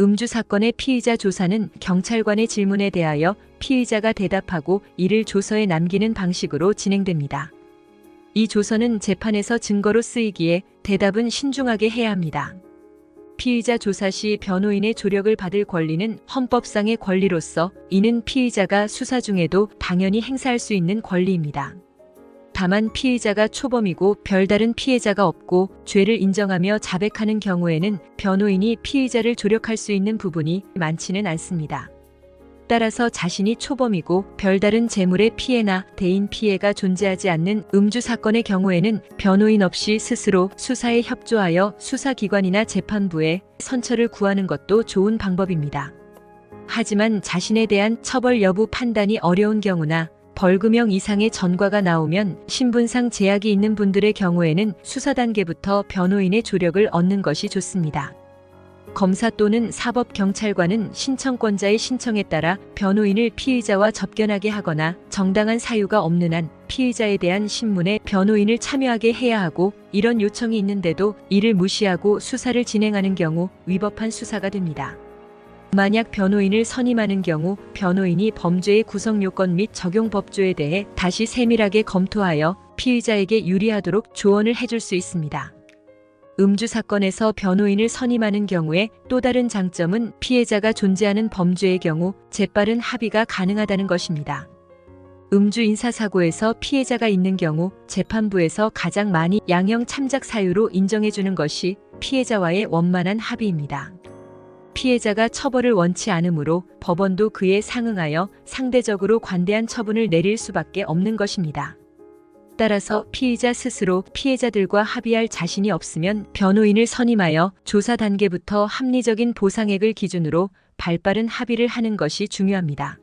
음주 사건의 피의자 조사는 경찰관의 질문에 대하여 피의자가 대답하고 이를 조서에 남기는 방식으로 진행됩니다. 이 조서는 재판에서 증거로 쓰이기에 대답은 신중하게 해야 합니다. 피의자 조사 시 변호인의 조력을 받을 권리는 헌법상의 권리로서 이는 피의자가 수사 중에도 당연히 행사할 수 있는 권리입니다. 다만 피의자가 초범이고 별다른 피해자가 없고 죄를 인정하며 자백하는 경우에는 변호인이 피의자를 조력할 수 있는 부분이 많지는 않습니다. 따라서 자신이 초범이고 별다른 재물의 피해나 대인 피해가 존재하지 않는 음주 사건의 경우에는 변호인 없이 스스로 수사에 협조하여 수사기관이나 재판부에 선처를 구하는 것도 좋은 방법입니다. 하지만 자신에 대한 처벌 여부 판단이 어려운 경우나 벌금형 이상의 전과가 나오면 신분상 제약이 있는 분들의 경우에는 수사 단계부터 변호인의 조력을 얻는 것이 좋습니다. 검사 또는 사법경찰관은 신청권자의 신청에 따라 변호인을 피의자와 접견하게 하거나 정당한 사유가 없는 한 피의자에 대한 신문에 변호인을 참여하게 해야 하고 이런 요청이 있는데도 이를 무시하고 수사를 진행하는 경우 위법한 수사가 됩니다. 만약 변호인을 선임하는 경우 변호인이 범죄의 구성 요건 및 적용 법조에 대해 다시 세밀하게 검토하여 피의자에게 유리하도록 조언을 해줄 수 있습니다. 음주 사건에서 변호인을 선임하는 경우에 또 다른 장점은 피해자가 존재하는 범죄의 경우 재빠른 합의가 가능하다는 것입니다. 음주 인사사고에서 피해자가 있는 경우 재판부에서 가장 많이 양형 참작 사유로 인정해주는 것이 피해자와의 원만한 합의입니다. 피해자가 처벌을 원치 않으므로 법원도 그에 상응하여 상대적으로 관대한 처분을 내릴 수밖에 없는 것입니다. 따라서 피의자 스스로 피해자들과 합의할 자신이 없으면 변호인을 선임하여 조사 단계부터 합리적인 보상액을 기준으로 발빠른 합의를 하는 것이 중요합니다.